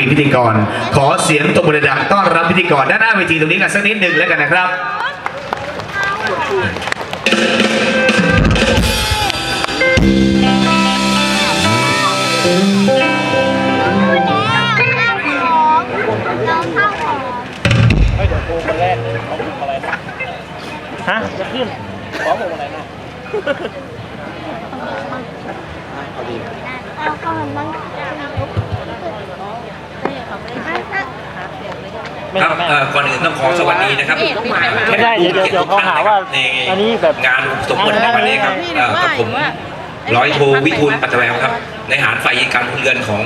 เป็นพิธีกร ขอเสียงตบมือดังต้อนรับพิธีกรด้านหน้าเวทีตรงนี้กันสักนิดหนึ่งแล้วกันนะครับฮะจะขึ้นขอหมดอะไรนะเอาก่อนบ้าง ครับเอ่อก่อนอื่นต้องขอสวัสดีนะครับไม่ได้เดี๋ยวเดี๋ยวเดี๋ยวเขาหาว่าในอันนี้แบบ งานสมบูรณ์ในวันนี้ครับเอ่อกับผม ร้อยโทวิทูลปัตตแววครับ ในฐานฝ่ายการพลเรือนของ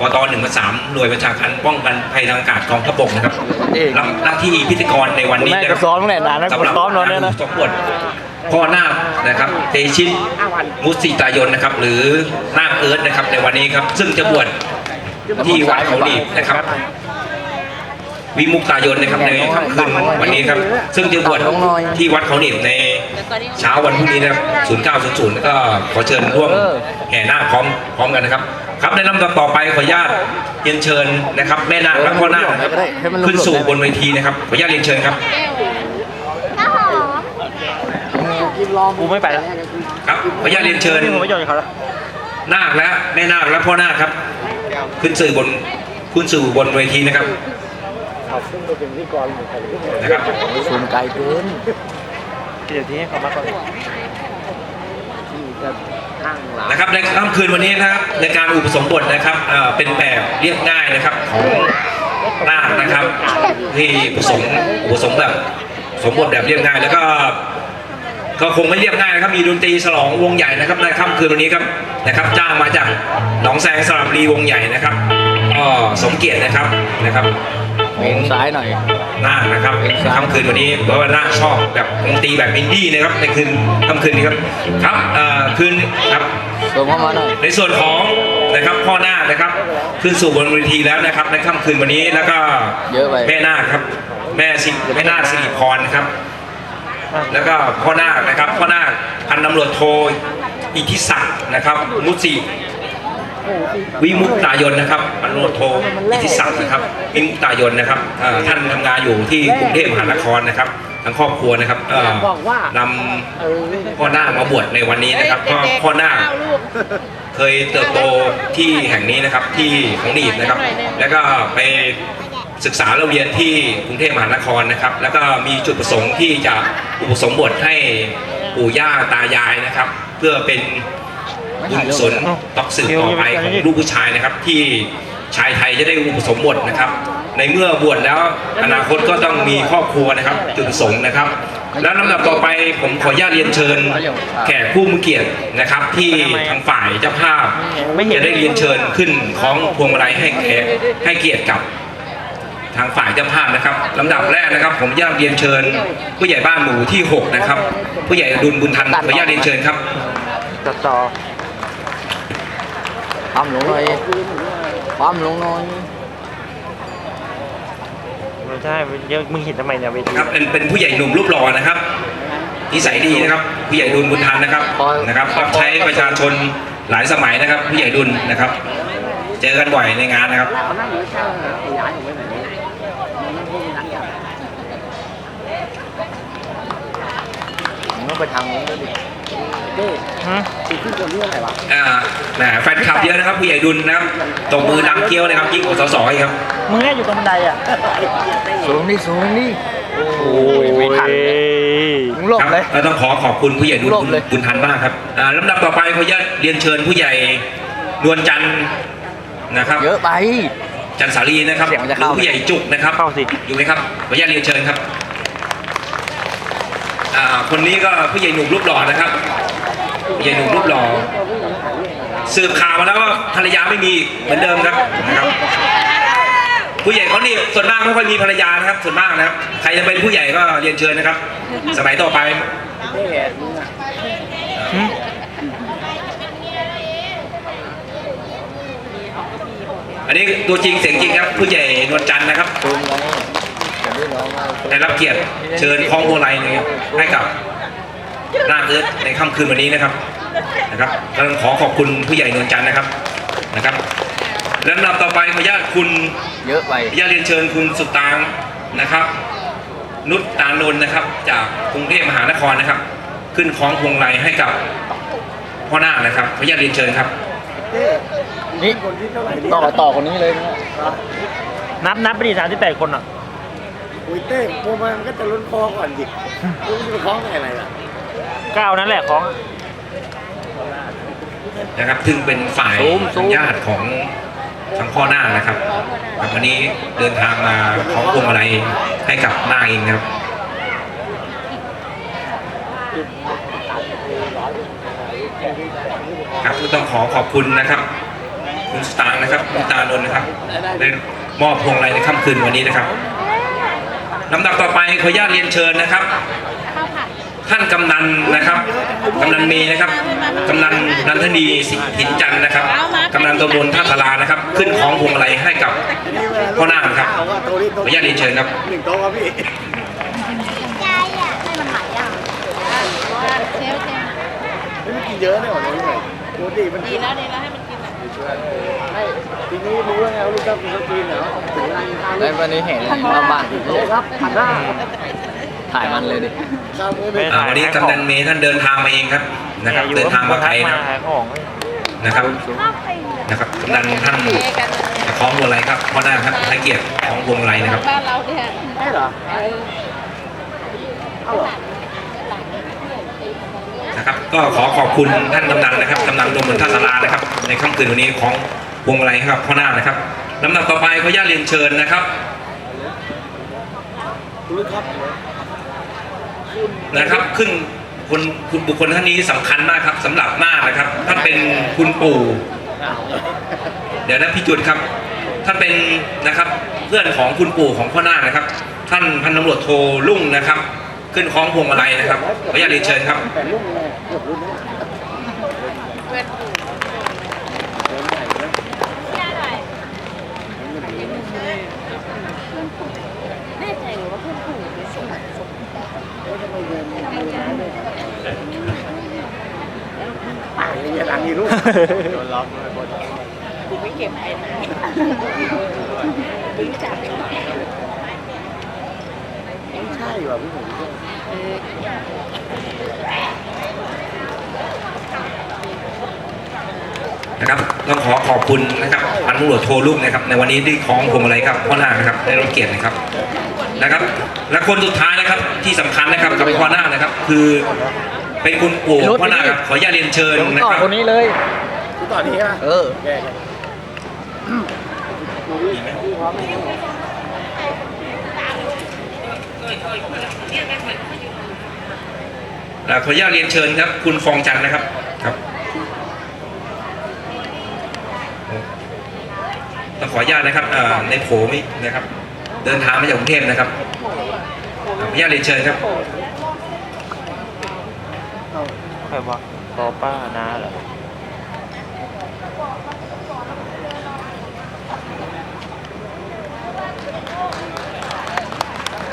ปตหนึ่งสามหน่วยบัญชาการป้องกันภัยทางอากาศกองทัพบกนะครับรับหน้าที่พิธีกรในวันนี้แม่นะคก็รับซ้อมตั้งแต่นานแล้วสำหรับซ้อมนอนเนี่ยนะ สมบทพ่อนาคนะครับเตชินมุสิตายนนะครับ หรือนาคเอิร์ธนะครับในวันนี้ครับ ซึ่งจะบวชที่วัดเขาดีบนะครับ วิมุกตายนนะครับในค่ำคืนวันนี้ครับ ซึ่งจะบวชที่วัดเขาหนีบในเช้าวันพรุ่งนี้นะครับ 0900แล้วก็ขอเชิญร่วมแห่นาคพร้อมพร้อมกันนะครับ ครับในลำดับต่อไปขออนุญาตเรียนเชิญนะครับ แม่นาคและพ่อนาคนะครับขึ้นสู่บนเวทีนะครับขออนุญาตเรียนเชิญครับข้าวหอมกูไม่ไปแล้วครับขออนุญาตเรียนเชิญผมไม่ยอมเขาแล้วนาคและแม่นาคและพ่อนาคครับ ขึ้นสื่อบนขึ้นสู่บนเวทีนะครับ นะครับสูงไกลเกินเดี๋ยวทีให้เขามาก่อนนะครับในค่ำคืนวันนี้นะครับในการอุปสมบทนะครับเอ่อเป็นแบบเรียบง่ายนะครับของนาคนะครับที่อุปสมอุปสมแบบสมบทแบบเรียบง่ายแล้วก็ก็คงไม่เรียบง่ายนะครับมีดนตรีฉลองวงใหญ่นะครับในค่ำคืนวันนี้ครับนะครับ จ้างมาจากหนองแซงสระบุรีวงใหญ่นะครับก็สมเกียรตินะครับนะครับ เองซ้ายหน่อยนาคนะครับค่ำคืนวันนี้เพราะว่านาคชอบแบบดนตรีแบบอินดี้นะครับในคืนค่ำคืนนี้ครับครับเอ่อคืนครับส่งเข้ามาหน่อยในส่วนของนะครับพ่อนาคนะครับขึ้นสู่บนเวทีแล้วนะครับ ในค่ำคืนวันนี้แล้วก็เยอะไปแม่นาคครับ แม่สิแม่นาคสิริพรนะครับ แล้วก็พ่อนาคนะครับพ่อนาคพันตำรวจโทอิทธิศักดิ์นะครับ มุสิ วิมุตตายนนะครับพันตำรวจโทอิทธิศักดิ์นะครับ วิมุตตายนนะครับเอ่อท่านทำงานอยู่ที่กรุงเทพมหานครนะครับทั้งครอบครัวนะครับเอ่อนำพ่อนาคมาบวชในวันนี้นะครับก็พ่อนาคเคยเติบโตที่แห่งนี้นะครับที่ของดีดนะครับ แล้วก็ไปศึกษาเราเรียนที่กรุงเทพมหานครนะครับ แล้วก็มีจุดประสงค์ที่จะอุปสมบทให้ปู่ย่าตายายนะครับ เพื่อเป็น บุญกุศลตอกสืบต่อไปของลูกผู้ชายนะครับ ที่ชายไทยจะได้อุปสมบทนะครับ ในเมื่อบวชแล้วอนาคตก็ต้องมีครอบครัวนะครับ จุดประสงค์นะครับ แล้วลำดับต่อไปผมขออนุญาตเรียนเชิญ แขกผู้มีเกียรตินะครับ ที่ทางฝ่ายเจ้าภาพจะได้เรียนเชิญขึ้นของพวงมาลัยให้แขกให้เกียรติกับทางฝ่ายเจ้าภาพนะครับลำดับแรกนะครับ ผมอยากเรียนเชิญ ผู้ใหญ่บ้านหมู่ที่ 6 นะครับ ผู้ใหญ่ดุลบุญทันขออนุญาตเรียนเชิญครับตัดต่อ ปั๊มลงหน่อยปั๊มลงหน่อยไม่ใช่เดี๋ยวมึงเห็นทำไมเนี่ยเวทีครับเป็นเป็นผู้ใหญ่หนุ่มรูปหล่อนะครับนิสัยดีนะครับ ผู้ใหญ่ดุลบุญทันนะครับนะครับรับใช้ประชาชนหลายสมัยนะครับ ผู้ใหญ่ดุลนะครับ เจอกันบ่อยในงานนะครับมึงต้องไปทางนู้นด้วยดิ ฮะอ่าแหมแฟนคลับเยอะนะครับผู้ใหญ่ดุลนะครับตบมือดังเกี้ยวนะครับยิ่งกว่าสสอีกครับ มึงแค่อยู่ตรงบันไดอะ สูงนี่สูงนี่โอ้ยไม่ทันมึงหลบครับเลยเราต้องขอขอบคุณผู้ใหญ่ดุลรวบเลย บุญทันมากครับอ่าลำดับต่อไปขออนุญาตเรียนเชิญผู้ใหญ่นวลจันทร์นะครับ เยอะไป จันสาลีนะครับเสียงมันจะหรืเข้าอผู้ใหญ่จุกนะครับเข้าสิ อยู่ไหมครับขออนุญาตเรียนเชิญครับอ่าคนนี้ก็ผู้ใหญ่หนุ่มรูปหล่อนะครับ ผู้ใหญ่หนุ่มรูปหล่อสืบข่าวมาแล้วว่าภรรยาไม่มีเหมือนเดิมครับนะครับ ผู้ใหญ่เขานี่ส่วนมากไม่ค่อยมีภรรยานะครับ ส่วนมากนะครับ ใครจะเป็นผู้ใหญ่ก็เรียนเชิญนะครับ สมัยต่อไปอันนี้ตัวจริงเสียงจริงครับ ผู้ใหญ่นวลจันทร์นะครับได้รับเกียรติเชิญคล้องโบไลนะครับให้กับ นาคเอิร์ธในค่ำคืนวันนี้นะครับนะครับก็ต้องขอขอบคุณผู้ใหญ่นวลจันทร์นะครับนะครับและลำดับต่อไปขออนุญาตคุณเยอะไปขออนุญาตเรียนเชิญคุณสุตางค์นะครับ นุชตานนท์นะครับ จากกรุงเทพมหานครนะครับ ขึ้นคล้องพวงไลให้กับพ่อหน้าคนะครับขออนุญาตเรียนเชิญครับนี่ต่อต่อคนนี้เลยนะนับนับไปดิสามสิบแปดคนอะอุ้ยเต้พวกมันก็จะลุ้นคอก่อนดิลุ้นจะไปคล้องไงอะไรล่ะเก้านั่นแหละของ นะครับ ซึ่งเป็นฝ่ายทางญาติของทางพ่อหน้าคนะครับครับวันนี้เดินทางมาขอพวงมาลัยให้กับหน้าคเองนะครับ ครับก็ต้องขอขอบคุณนะครับ คุณสตางค์นะครับคุณตาลนท์นะครับได้มอบพวงมาลัยในค่ำคืนวันนี้นะครับลำดับต่อไปขออนุญาตเรียนเชิญนะครับ ท่านกำนันนะครับกำนันเมย์นะครับกำนันนันทนีสิหินจันทร์นะครับกำนันตำบลท่าสารานะครับ ขึ้นของพวงมาลัยให้กับพ่อนาคครับเอาว่าโต๊ะนี้ขออนุญาตเรียนเชิญครับหนึ่งโต๊ะครับพี่ใจอะให้มันไหลอะเซลเซลไม่ได้กินเยอะเลยหรอเนี่ยพี่ปกติมันดีแล้วดีแล้วให้มันกินอะไม่ทีนี้รู้แล้วไงว่าลูกชอบกินสกีนเหรอถึงเวลากินข้าวแล้ววันนี้เห็นมาบ้านเลยครับผัดหน้า ถ่ายมันเลยดิข้าวมื้อหไม่นึงอ่าวันนี้กำนันเมย์ท่านเดินทางมาเองครับนะครับเดินทางมาไกลนะขายของนะครับชอบไปนะครับกำนันท่านคล้องพวงมาลัยครับพ่อนาคครับให้เกียรติของพวงมาลัยนะครับ บ้านเราเนี่ยใช่เหรอเอาเหรอนะครับก็ขอขอบคุณท่านกำนันนะครับกำนันตำบลท่าสารานะครับ ในค่ำคืนวันนี้ของพวงมาลัยให้กับพ่อนาคนะครับลำดับต่อไปขออนุญาตเรียนเชิญนะครับคุณลูกครับ นะครับ ขึ้นคนคุณบุคคลท่านนี้สำคัญมากครับสำหรับหน้าคนะครับท่านเป็นคุณปู่ เดี๋ยวนะพี่จุดครับ ท่านเป็นนะครับเพื่อนของคุณปู่ของพ่อนาคนะครับ ท่านพันตำรวจโทลุ่งนะครับ ขึ้นคล้องพวงมาลัยนะครับขออนุญาตเรียนเชิญครับ แต่รุ่งเลยเกือบรุ่งแล้ว แน่ใจหรือว่าเพื่อนปู่ไปส่งส่ง อย่า โดังอีกลูกกูไม่เก็บไปนะรู้จักไม่ใช่ว่ะพี่หมูนะครับต้องขอขอบคุณนะครับพันตำรวจโทลุ่งนะครับในวันนี้ที่คล้องพวงมาลัยครับพ่อหน้าคนะครับได้รับเกียรตินะครับนะครับ และคนสุดท้ายนะครับที่สำคัญนะครับกับพ่อหน้านะครับ คือ เป็นคุณปู่ของพ่อนาคครับขออนุญาตเรียนเชิญเดี๋ยวผมนะต่อครับคนนี้เลยคุณต่อนี้ใช่ไหมเออ แย่ๆอ่าขออนุญาตเรียนเชิญครับ คุณฟองจันทร์นะครับครับต้องขออนุญาตนะครับอ่าในโผมินะครับ เดินทางมาจากกรุงเทพนะครับอ่าขออนุญาตเรียนเชิญครับ ใครวะปอป้านาเหรอ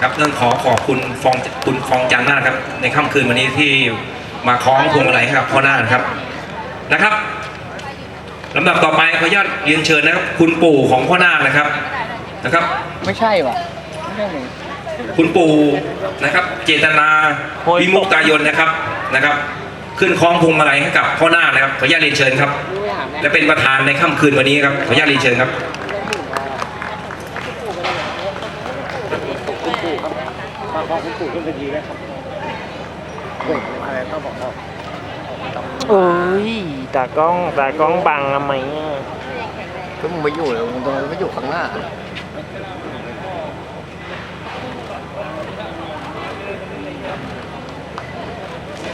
ครับเรื่องขอขอบคุณฟองคุณฟองจันทร์มากครับ ในค่ำคืนวันนี้ที่มาคล้องพวงมาลัยให้กับพ่อหน้านะครับนะครับลำดับต่อไปขออนุญาตเรียนเชิญนะครับ คุณปู่ของพ่อหน้านะครับนะครับ ไม่ใช่ว่ะไม่ใช่เลยคุณปู่นะครับ เจตนาวิมุกตายนนะครับ นะครับ ขึ้นคล้องพวงมาลัยให้กับพ่อหน้านะครับขออนุญาตเรียนเชิญครับ และเป็นประธานในค่ำคืนวันนี้ครับขออนุญาตเรียนเชิญครับขอขอบคุณปู่ขึ้นไปดีนะครับเฮ้ยอะไรต้องบอกบอกโอ้ยตากล้องตากล้องบังทำไมอะก็มึงไปอยู่เลยมึงตรงนั้นไม่อยู่ข้างหน้า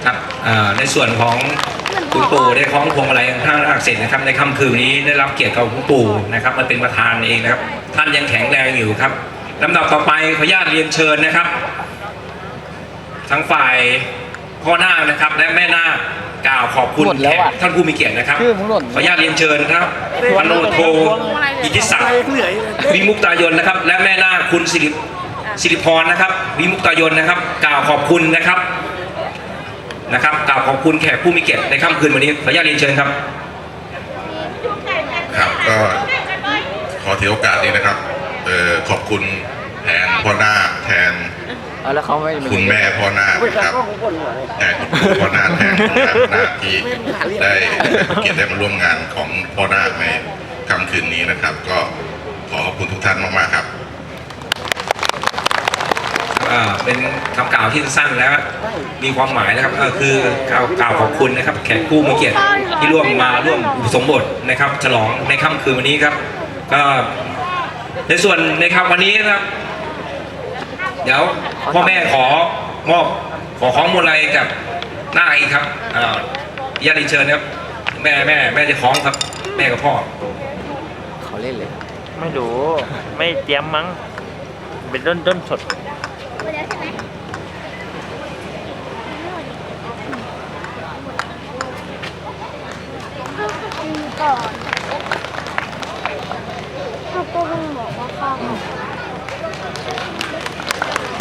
ครับอ่าในส่วนของคุณปู่ได้คล้องพวงมาลัยท่านอักเสบนะครับในค่ำคืนนี้ได้รับเกียรติกับคุณปู่นะครับมาเป็นประธานเองนะครับ ท่านยังแข็งแรงอยู่ครับลำดับต่อไปขออนุญาตเรียนเชิญนะครับ ทั้งฝ่ายพ่อหน้าคนะครับ และแม่นาคกล่าวขอบคุณหมดแล้วแขกอะท่านผู้มีเกียรตินะครับชื่อมึงหล่นขออนุญาตเรียนเชิญครับพันโนโทอิทธิศักอะไรดิ์เหนื่อยเลยวิมุกตายนนะครับ และแม่นาคคุณสิริสิริพรนะครับ วิมุกตายนนะครับ กล่าวขอบคุณนะครับ นะครับกล่าวขอบคุณแขกผู้มีเกียรติในค่ำคืนวันนี้ขออนุญาตเรียนเชิญครับ ครับก็ขอถือโอกาสนี้นะครับเอ่อขอบคุณแทนพ่อนาคแทนเอาแล้วเขาไม่คุณแม่พ่อนาคไม่นะใช่ครับก็ของคนหัวเลยแทนคุณปู่พ่อนาคแทนคุณย่าพ่อนาคที่ได้เกียรติได้มาร่วมงานของพ่อนาคในค่ำคืนนี้นะครับ ก็ขอขอบคุณทุกท่านมากๆครับ อ่าเป็นคำกล่าว ที่สั้นแล้ว มีความหมายนะครับก็คือกล่าวกล่าวขอบคุณนะครับแขกผู้มีเกียรติที่ร่วมมาร่วมอุปสมบทนะครับ ฉลองในค่ำคืนวันนี้ครับ ก็ในส่วนในค่ำวันนี้นะครับ เดี๋ยวพ่อแม่ขอมอบขอของมูลอะไรกับหน้าอีกครับอ่าญาติเชิญครับ แม่แม่แม่จะคล้องครับ แม่กับพ่อ เขาเล่นเลย ไม่รู้ ไม่เตรียมมั้ง เป็นด้นด้นสดกิน ก่อนพ่อก็เพิ่งบอกว่าข้าว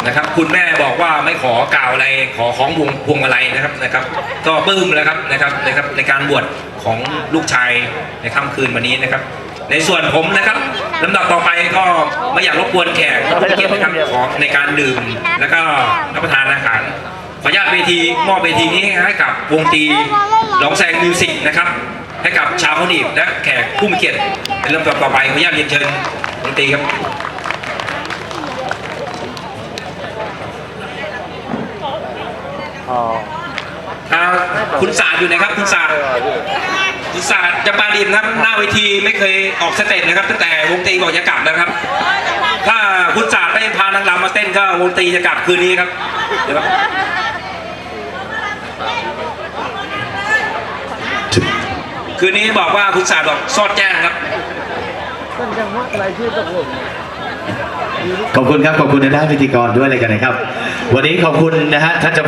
นะครับ คุณแม่บอกว่าไม่ขอกล่าวอะไรขอของพวงพวงมาลัยนะครับนะครับ ก็ปลื้มแล้วครับนะครับนะครับในการบวชของลูกชายในค่ำคืนวันนี้นะครับ ในส่วนผมนะครับลำดับต่อไปก็ไม่อยากรบกวนแขกผู้เกียรตินะครับขอในการดื่ม แล้วก็รับประทานอาหารขออนุญาตเวทีมอบเวทีนี้ให้กับวงตรีร้องแซงมิวสิกนะครับ ให้กับชาวเขาหนีบและแขกผู้มีเกียรติในลำดับต่อไปขออนุญาตเรียนเชิญดนตรีครับอ๋ออ่าคุณศาสตร์อยู่ไหนครับ คุณศาสตร์คุณศาสตร์จะปาดิมครับหน้าเวทีไม่เคยออกสเต็ปนะครับ ตั้งแต่วงตีบอกจะกลับนะครับ ถ้าคุณศาสตร์ไม่พานางรำมาเต้นก็วงตีจะกลับคืนนี้ครับเดี๋ยว คืนนี้บอกว่าคุณศาสตร์บอกซอดแจ้งครับท่านจังว่าอะไรชื่อตกหล่นขอบคุณครับ ขอบคุณในด้านพิธีกรด้วยเลยกันนะครับ วันนี้ขอบคุณนะฮะท่านเจ้า